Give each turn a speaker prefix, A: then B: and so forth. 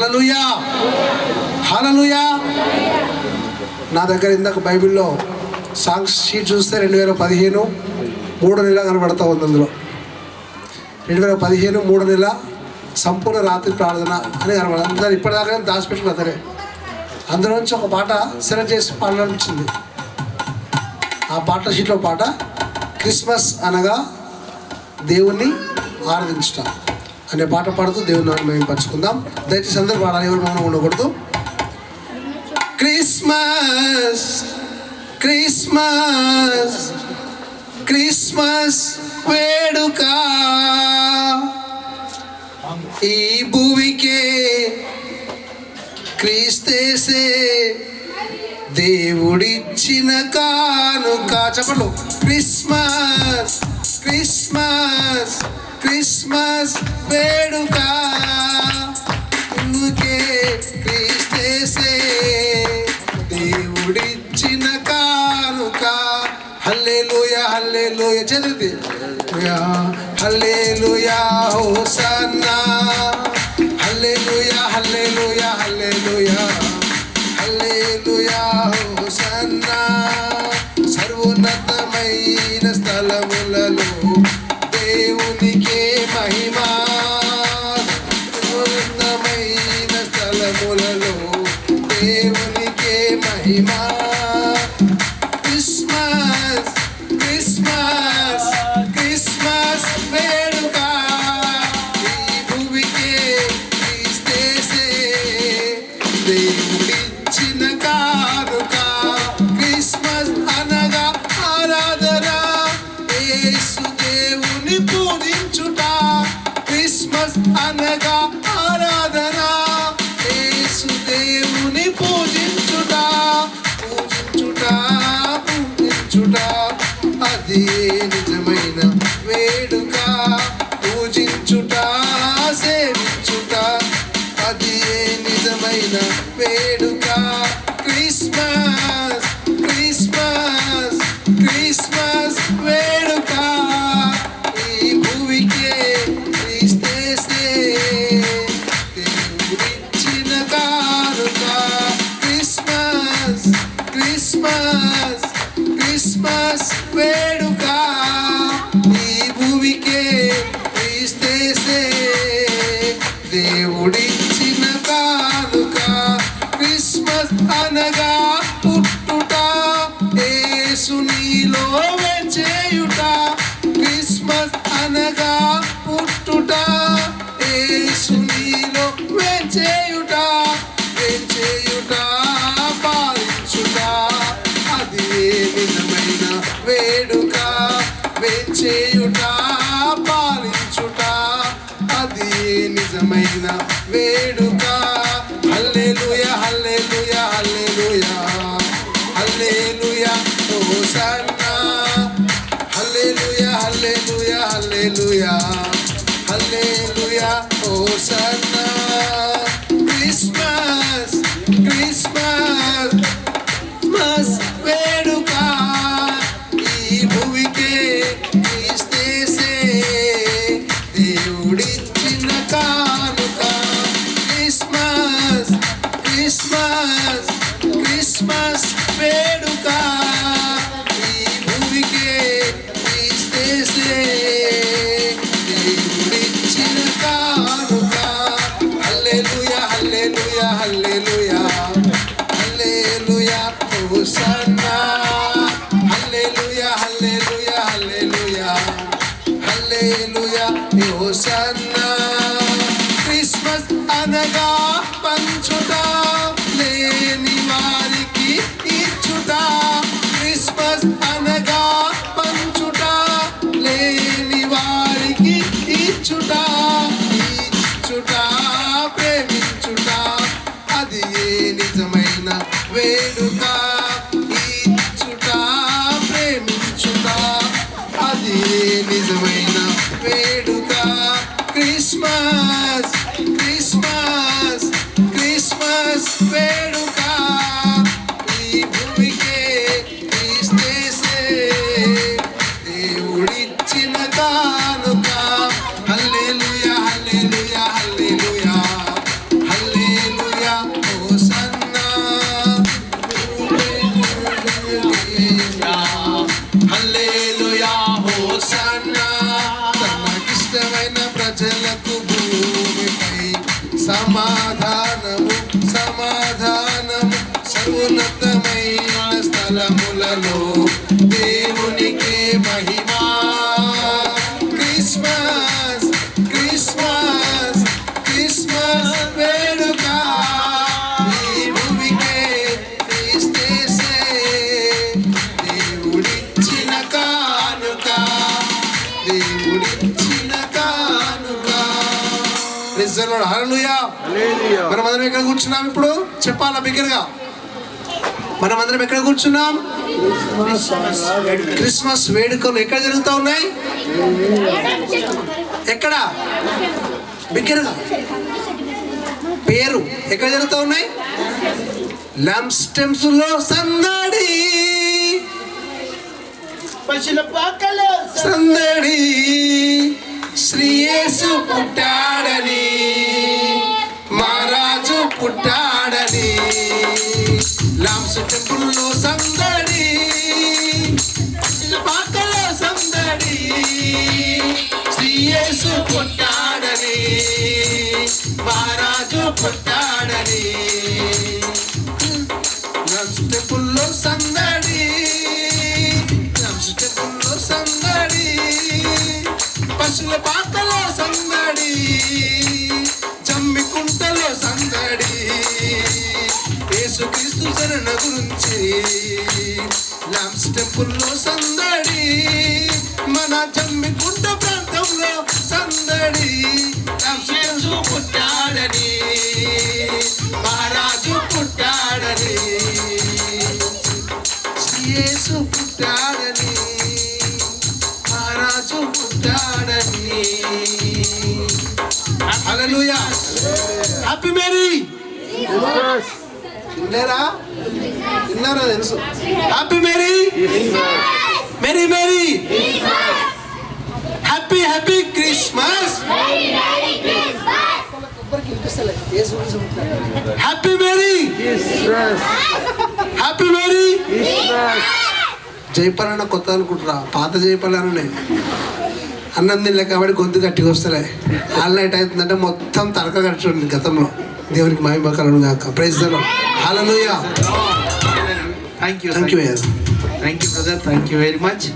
A: హల్లెలూయా. హల్లెలూయా. నా దగ్గర ఇందాక బైబిల్లో సాంగ్స్ షీట్ చూస్తే రెండు వేల పదిహేను మూడు నెల కనబడతా ఉంది అందులో. రెండు వేల పదిహేను మూడు నెల సంపూర్ణ రాత్రి ప్రార్థన అని కనబడదు అందరు ఇప్పటిదాకా దాచిపెట్టిన అతనే. అందులో నుంచి ఒక పాట సెలెక్ట్ చేసి పాడాలనిపించింది. ఆ పాట షీట్లో పాట క్రిస్మస్ అనగా దేవుణ్ణి ఆరాధించటం. అనే పాట పాడుతూ దేవుని మేము పంచుకుందాం. దయచేసి అందరూ పాడాలి ఎవరు మౌనం ఉండకూడదు. క్రిస్మస్ క్రిస్మస్ క్రిస్మస్ వేడుక. ఈ భూమికే క్రీస్తేసే దేవుడిచ్చిన కానుక. చెప్పలు క్రిస్మస్ క్రిస్మస్. క్రిస్మస్ వేడుక. ఇందుకే క్రీస్తేసే. దేవుడిచ్చిన కానుక. హల్లెలూయ హల్లెలూయ. చదివితే హల్లెలూయ హోసన్నా. ఆరాధన యేసు దేవుని పూజించుట పూజించుట పూజించుట. అది నిజమైన వేడుక పూజించుట సేవించుట. అది నిజమైన వేడుక అది నిజమైన వేడుక. హల్లెలూయ హల్లెలూయ హల్లెలూయ. హల్లెలూయ హోసన్నా హల్లెలూయ హల్లెలూయ హల్లెలూయ. హల్లెలూయ హోసన్నా దేవుడిచ్చిన కానుక హోసన్నా క్రిస్మస్ అనగా పంచుట లేని వారికి ఇచ్చుట. క్రిస్మస్ అనగా పంచుట లేని వారికి ఇచ్చుట. ఇచ్చుట ప్రేమించుట అది ఏ నిజమైన వేడుక? ఇచ్చుట ప్రేమించుట అది ఏ నిజమైన వేడుక? క్రిస్మస్ క్రిస్మస్ క్రిస్మస్ వేడుక ప్రజలకు భూమిపై సమాధానము సమాధానము సమున్నతమైన స్థలములలో దేవునికి మహిమా. క్రిస్మస్ క్రిస్మస్ క్రిస్మస్ వేడుక ఈ భూమికే క్రీస్తేసే. దేవుడిచ్చిన కానుక దేవుడిచ్చిన రిజర్వ్ హల్లెలూయా. మనం అందరం ఎక్కడ కూర్చున్నాం ఇప్పుడు? చెప్పాలా బిగ్గరగా? మనం అందరం ఎక్కడ కూర్చున్నాం? క్రిస్మస్ వేడుకలు ఎక్కడ జరుగుతూ ఉన్నాయి? ఎక్కడ? బిగ్గరగా. పేరు ఎక్కడ జరుగుతూ ఉన్నాయి? స్టెమ్స్లో సందడి.
B: పశుల పాకలో
A: సందడి. శ్రీయేసు పుట్టాడని లాంస్ టెంపుల్లో సందడి. పాకలో సందడి. శ్రీయేసు పుట్టాడని మహారాజు పుట్టాడని లాంస్ టెంపుల్లో సందడి. లాంస్ టెంపుల్లో సందడి. పశువుల పాకలో సందడి. జనన గురించి. లాంప్స్ టెంపుల్లో సందడి మన జమ్మి కుంట ప్రాంతంలో సందడి. పుట్టాడని మహారాజు పుట్టాడని యేసు పుట్టాడని మహారాజు పుట్టాడని. హల్లెలూయా హ్యాపీ మేరీ విన్నారా విన్నారా తెలుసు. Happy merry merry merry happy happy Christmas happy merry happy merry జైపాలన్న కొత్త అనుకుంటురా పాత జైపాలనే అన్నం తినలే కాబట్టి గొంతు గట్టిగా వస్తలే. ఆల్ నైట్ అవుతుందంటే మొత్తం తడక కట్టింది గతంలో. దేవునికి మహిమ కలను కాక ప్రైజ్ హాలలోయ
B: thank you
A: thank you
B: thank you brother thank you very much